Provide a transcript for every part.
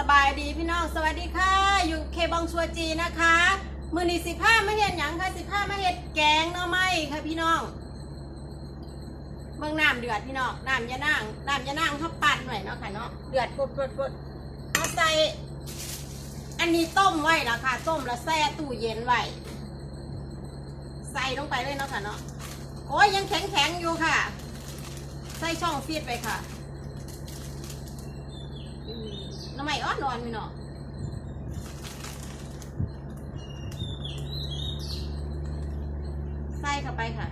สบายดีพี่น้องสวัสดีค่ะ อยู่เคบองชัวจีนะคะ มือนีสิผ้ามาเห็ดหยังค่ะสิผ้ามาเห็ดแกงหน่อไม้ค่ะพี่น้องเมืองน้ำเดือดพี่น้องน้ำยะนางน้ำยะนางเขาปั่นหน่อยเนาะค่ะเนาะเดือดปุดปุดปุดเอาใส่อันนี้ต้มไว้แล้วค่ะ ต้มแล้วแช่ตู้เย็นไว้ใส่ลงไปเลยเนาะค่ะเนาะโอ้ยยังแข็งแข็งอยู่ค่ะ ใส่ช่องฟีดไปค่ะ อืม น้ำไม่อ่อนนอนพี่น้องใส่เข้าไปค่ะ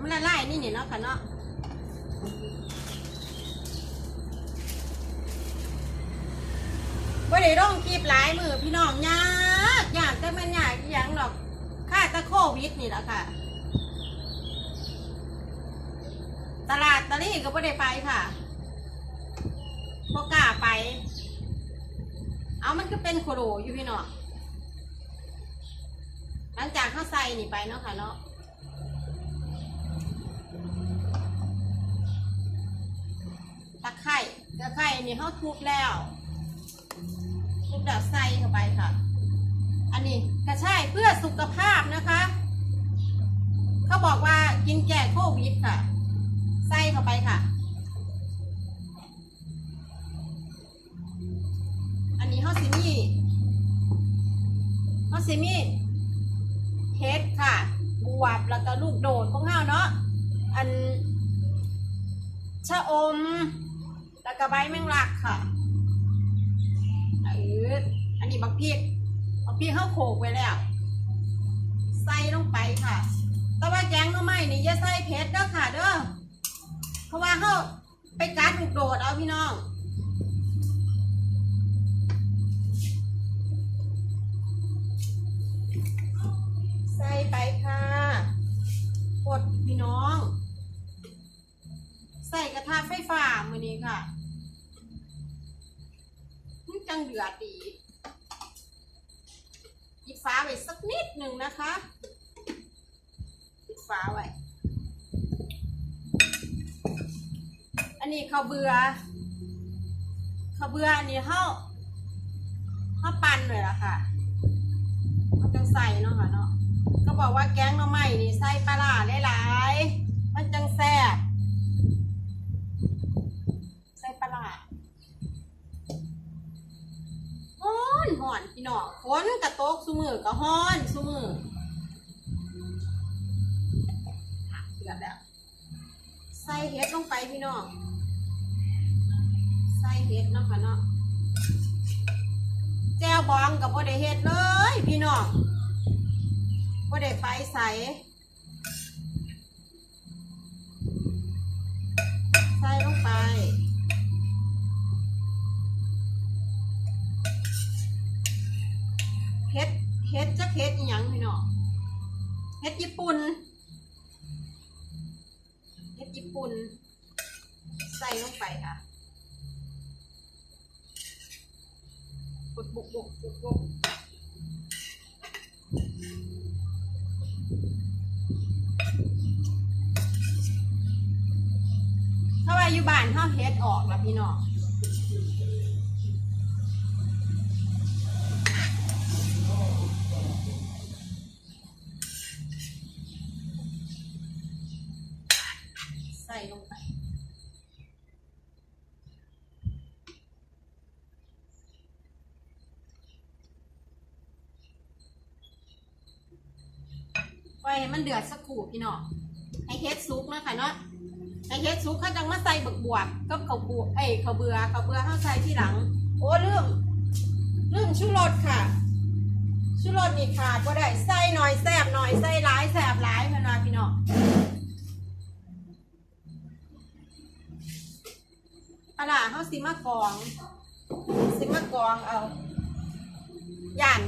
มันละลายนี่นี่เนาะค่ะเนาะบ่ได้ร่องคลิปหลายมือพี่น้องยากยากแต่มันยากอย่างหรอกค่าตะโควิดนี่แหละค่ะ ตลาดตะลี่ก็ไม่ได้ไปค่ะ พกล้าไป เอามันก็เป็นโคโรอยู่พี่เนาะหลังจากเข้าใส่นี่ไปเนาะค่ะเนาะตะไคร่ตะไคร่นี่เขาทุบแล้วทุบแล้วใส่เข้าไปค่ะ อันนี้กระช่ายเพื่อสุขภาพนะคะ เขาบอกว่ากินแก้โควิดค่ะ ใส่เข้าไปค่ะ ฮอสซิมี่ฮอสซิมี่เฮ็ดค่ะบวบแล้วก็ลูกโดดของเฮาเนาะอันชะอม แล้วก็ใบแมงลักค่ะเอออันนี้บักพริกบักพริกเข้าโขกไว้แล้ว ใส่ลงไปค่ะ แต่ว่าแกงหน่อไม้นี่อย่าใส่เผ็ดเด้อค่ะเด้อเพราะว่าเขาไปกัดลูกโดดเอาพี่น้อง ไปค่ะกดพี่น้อง ใส่กระทะไฟฟ้ามือนี้ค่ะมันจังเดือดดีปิดฟ้าไว้สักนิดหนึ่งนะคะปิดฟ้าไว้ อันนี้ข้าวเบือข้าวเบืออันนี้เข้าเข้าปั่นเลยล่ะค่ะเขาจังใส่เนาะค่ะเนาะ บอกว่าแกงหน่อไม้นี่ใส่ปลาร้าหลายๆมันจังแซ่บใส่ปลาร้าฮ้อนฮ้อนพี่น้องฝนกระตกซุมือก็ฮ้อนซุมือเดือดแล้วใส่เห็ดลงไปพี่น้องใส่เห็ดเนาะค่ะเนาะแจ้วบองกับพ่ได้เห็ดเลย พี่น้อง พ่ได้ไปใส่ใส่ลงไป เฮ็ด เฮ็ดจะเฮ็ดอีหยังพี่น้อง เฮ็ดญี่ปุ่น บ้านเขาเฮ็ดออกล้วพี่น้องใส่ลงไปปล่อยให้มันเดือดสักครู่พี่น้องให้เฮ็ดซุกนะคะเนาะ ให้เฮ็ดซุกเขาจังมาใส่บักบวบกับข้าวบวบเอ้ยข้าวเบือข้าวเบือเขาใส่ที่หลัง โอ้ลืมลืมชูรสค่ะชูรสนี่ขาดก็ได้ใส่หน่อยแซบหน่อยใส่หลายแซบหลายพื่นว่าพี่น้องปลาร้าเขาสิมากองสิมากองเอาย่าน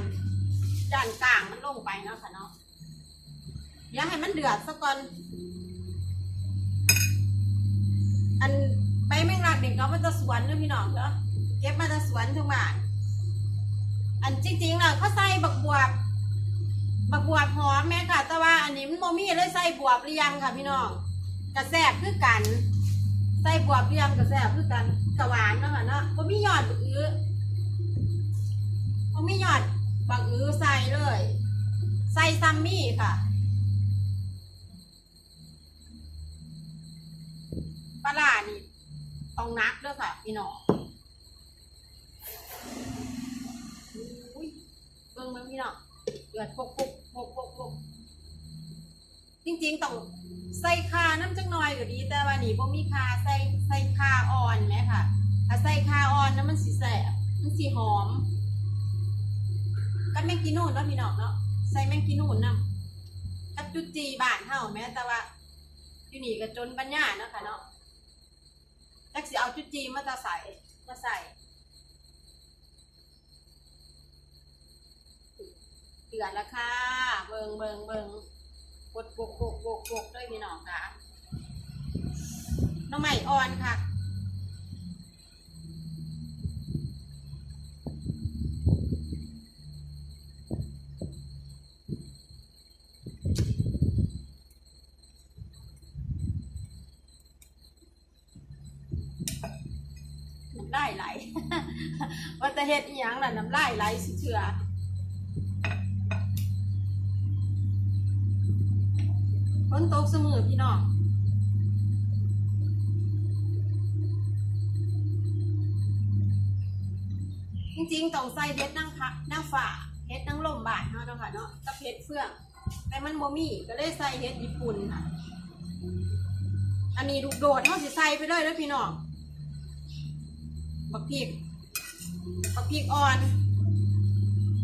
ย่านกลางมันลงไปเนาะค่ะเนาะเดี๋ยให้มันเดือดสักก่อน อันใบแมงลักเด็กเขามาจะสวนเด้อพี่น้องเด้อเก็บมาจะสวนทุกบ้านอันจริงๆน่ะเขาใส่บักบวบบักบวบหอมแม่ค่ะ แต่ว่าอันนี้มันโมมี่เลยใส่บวบหรือยังค่ะพี่น้องกระแซบคือกัน ใส่บวบเรียมกับแซ่บคือกันกะหวานเนาะค่ะเนาะบ่มียอดบักอื้อบ่มียอดบักอื้อใส่เลย ใส่ซัมมี่ค่ะ ปลาร้านี่ต้องนักเด้อค่ะ พี่น้องอุ้ยเบิ่งเบิ่งพี่น้องเดือดปกปกปกปกปกจริงๆต้องใส่คาน้ำจังหน่อยก็ดี แต่ว่านี่บ่มีคาใส่ใส่คาอ่อนไหมค่ะถ้าใส่คาอ่อนนะมันสิแสบมันสิหอมกันแมงกีนูนเนาะพี่น้องเนาะใส่แมงกีนูนนำกับจุจีบานเฮาแม้แต่ว่าอยู่นี่ก็จนปัญญาเนาะค่ะเนาะ จักสิเอาจุจีมาตาใส่มาใส่เดือดแล้วค่ะ เบิงเบิงเบิงกดกกกกกกกด้วยพี่น้องค่ะน้องใหม่อ่อนค่ะ ว่าแต่เฮ็ดอีหยังล่ะน้ำลายไหลสิเชื่อฝนตกเสมอพี่น้องจริงๆต้องใส่เฮ็ดนั่งพักนั่งฝ่าเฮ็ดนั่งลมบาดเนาะเนาะค่ะเนาะกับเฮ็ดเฟื่อง แต่มันบ่มีก็เลยใส่เฮ็ดญี่ปุ่นค่ะอันนี้ลูกโดดเฮาสิใส่ไปเลยเด้อพี่น้องบักพริก บักพริกอ่อน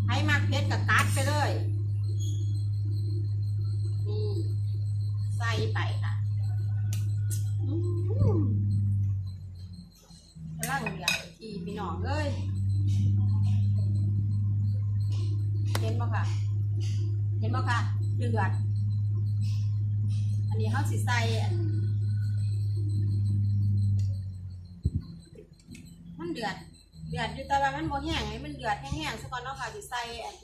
ให้มักเพชรกับตัดไปเลยนี่ใส่ไปค่ะอื้อหือกำลังเดือดทีพี่น้องเอ้ยเห็นบ่ค่ะ เห็นบ่ค่ะ เดือด อันนี้เขาสิใส่มันเดือด เดือดอยู่แต่ว่ามันบ่แห้งไงมันเดือดแห้งๆซะก่อนเนาะค่ะสิใส่อัน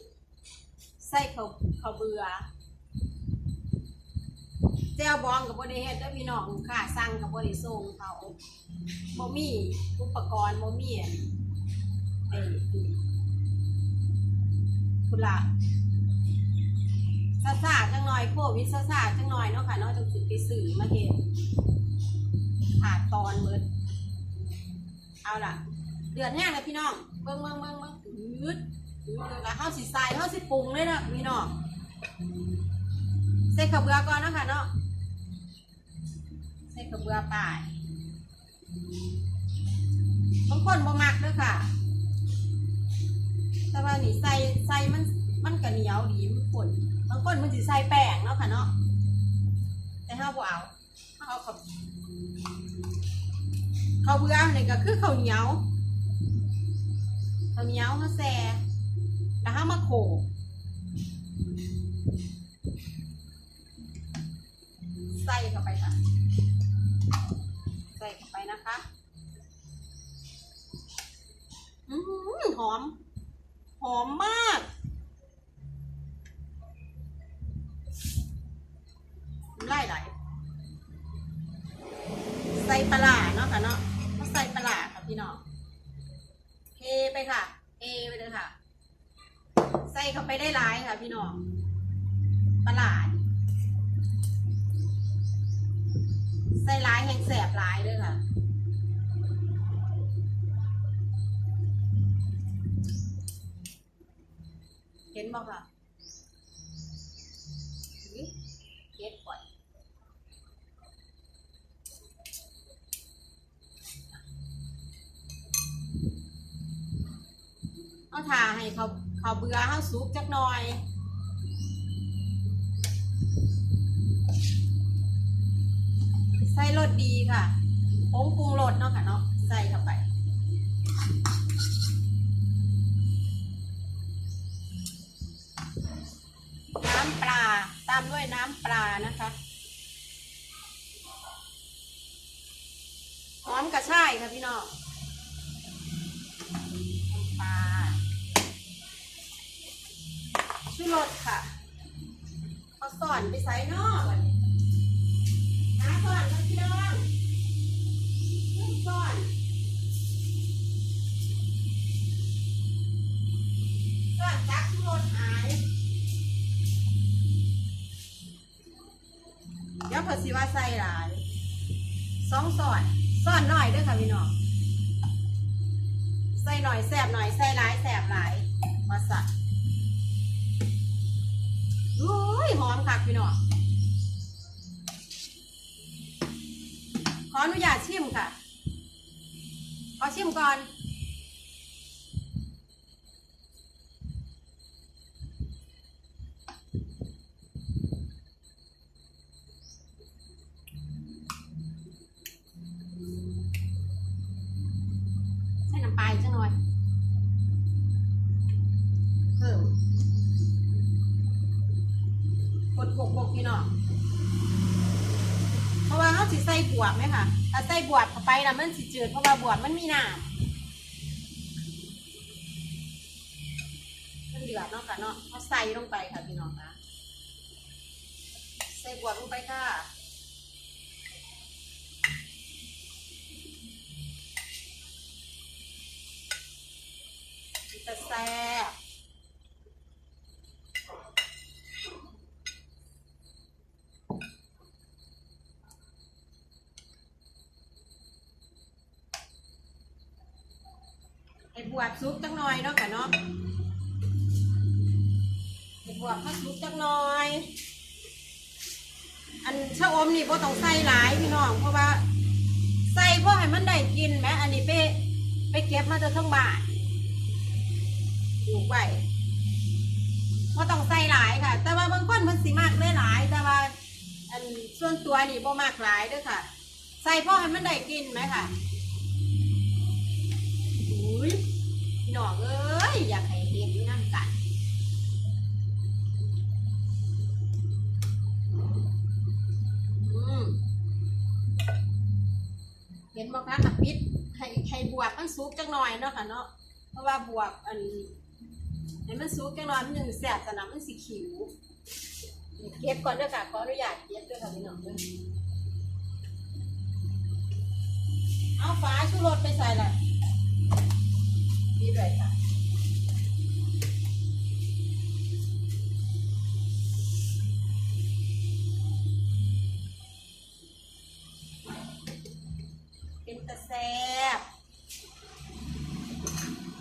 ใส่ข้าวข้าวเบื่อแจ่วบองกับบ่ได้เฮ็ดเด้อพี่น้องค่ะสั่งกับบ่ได้ส่งเขาบ่มีอุปกรณ์บ่มีอันไอ้คุณล่ะซาซาจังหน่อยโควิดซาซาจังหน่อยเนาะค่ะเนาะจังสิไปซื้อมาเฮ็ดขาดตอนหมดเอาล่ะ เดือดแห้งเลยพี่น้องเบิ่งเบิ่งเบิ่งเบิ่งยืดยืดแล้วข้าวสีใส่ข้าวสีปรุงเลยนะพี่น้องใส่ข้าวเบือก่อนนะคะเนาะใส่ข้าวเบื่อไปบางคนบ่มักด้วยค่ะ แต่ว่านี่ใส่ใส่มันมันก็เหนียวดีมันข้นบางคนมันสิใส่แป้งเนาะค่ะเนาะแต่ห้าบ่เอาเอาข้าวข้าเบื่อนี่ก็คือข้าเหนียว ข้าวเหนียวมาแซ่แล้วห้ามาโขกใส่เข้าไปค่ะใส่เข้าไปนะคะอืมหอม หอมมาก ส่หลายแห่งแสบหลายเลยค่ะ เห็นบ่ค่ะอุ๊ยเก็ดปล่อยเอาถ่าให้เขาเขาเบื่อเขาสุกจักหน่อย ดีค่ะผงปรุงรสเนาะค่ะเนาะใส่เข้าไป น้ำปลาตามด้วยน้ำปลานะคะหอมกระชายค่ะพี่น้องปลาชูรสค่ะเอาสอนไปใส่นอก หาสอนมาพี่น้องซ่อนซ่อนจักทุรนหาย เดี๋ยวเพิ่นสิว่าใส่หลายสองซ่อนซ่อนหน่อยด้วยค่ะพี่น้อง ใส่หน่อยแสบหน่อยใส่หลายแสบหลายมาสักอุ้ยหอมค่ะพี่น้อง อชิมก่อน ใส่น้ำปลาอีกจังหน่อยเพิ่มกดบกบกพี่น้อง เพราะว่าเขาสิใส่บวบไหมค่ะถ้าใส่บวบเข้าไปแล้วมันสิจืดเพราะว่าบวบมันมีน้ำมันเดือดเนาะค่ะเนาะเขาใส่ลงไปค่ะพี่น้องคะใส่บวบลงไปค่ะจะแซ่บไอ้บ วบซุปจังหน่อยเนาะค่ะเนาะไอ้บวบข้าซุปจังหน่อย อันชะอมนี่พ่ต้องใส่หลายพี่น้องเพราะว่า ใส่เพราะให้มันได้กินไหมอันนี้ไปไปเก็บมาจากทั้งบ้านปลูกไว้ว่ต้องใส่หลายค่ะ แต่ว่าบางคนมันสิมากได้หลาย แต่ว่า อันส่วนตัวนี่บ่มากหลายด้วยค่ะ ใส่พ่อให้มันได้กินไหมค่ะ น้องเอ้ยอยากให้เห็นนั่นกันเห็นบอกคะกับปิดให้ให้บวบมันสุกจังหน่อยเนาะค่ะเนาะเพราะว่าบวบอันให้มันสุกจังหน่อยมันยังแสบสนามมันสีขิวเก็บก่อนด้อค่ะขออนุญาตเก็บด้วยค่ะพี่น้องเด้อเอาฝาชูรสไปใส่เล ยดีเลยค่ะเป็นตะแซบ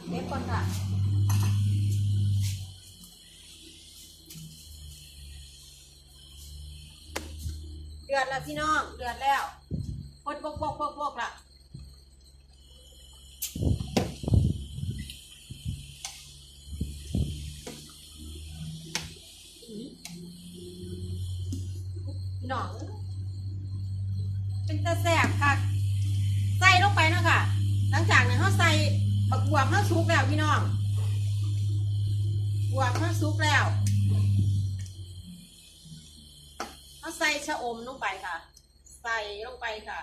เก็ก่อนค่ะเดือดแล้วพี่น้องเดือดแล้วพดบกบกบกบกละ เป็นตะแสบค่ะใส่ลงไปเนาะค่ะ หลังจากนั้นเขาใส่บักบวบเขาสุกแล้วพี่น้องบวบเขาสุกแล้วเขาใส่ชะอมลงไปค่ะ ใส่ลงไปค่ะ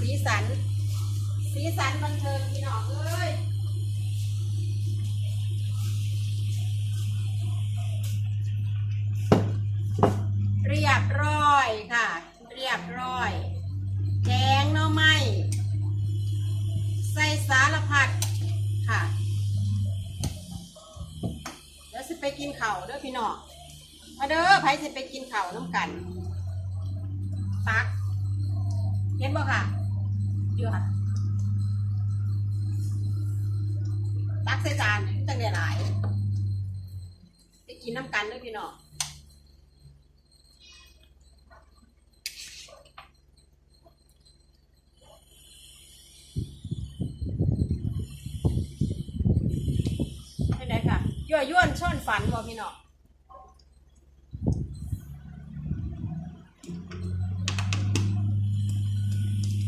สีสัน สีสันบันเทิงพี่น้องเอ้ยเรียบร้อยค่ะ เรียบร้อยแกงหน่อไม้ใส่สารพัดค่ะ เดี๋ยวสิไปกินข้าเด้อพี่น้องมาเด้อไผสิไปกินข้าน้ำกันตักเห็นบ่ค่ะเดี๋ยวค่ะ ใส่จานตั้งแต่หลายไปกินน้ำกันเด้วยพี่น้องเป็นไงค่ะยั่วยวนช่อนฝันบ่พี่น้อง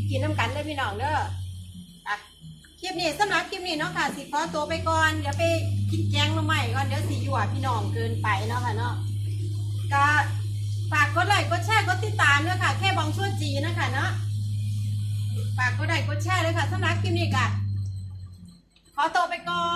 กินน้ำกันเด้อพี่น้องเด้อะ ลิปนี้สำหรับคลิปนี้เนาะค่ะสิขอตัวไปก่อนเดี๋ยวไปกินแกงมาใหม่ก่อนเดี๋ยวสิอยู่พี่น้องเกินไปเนาะค่ะเนาะก็ฝากกดไลค์กดแชร์กดติดตามด้วยค่ะ แค่บองชั่วจีนะคะเนาะฝากกดไลค์กดแชร์เลยค่ะสำหรับคลิปนี้ก็ขอตัวไปก่อ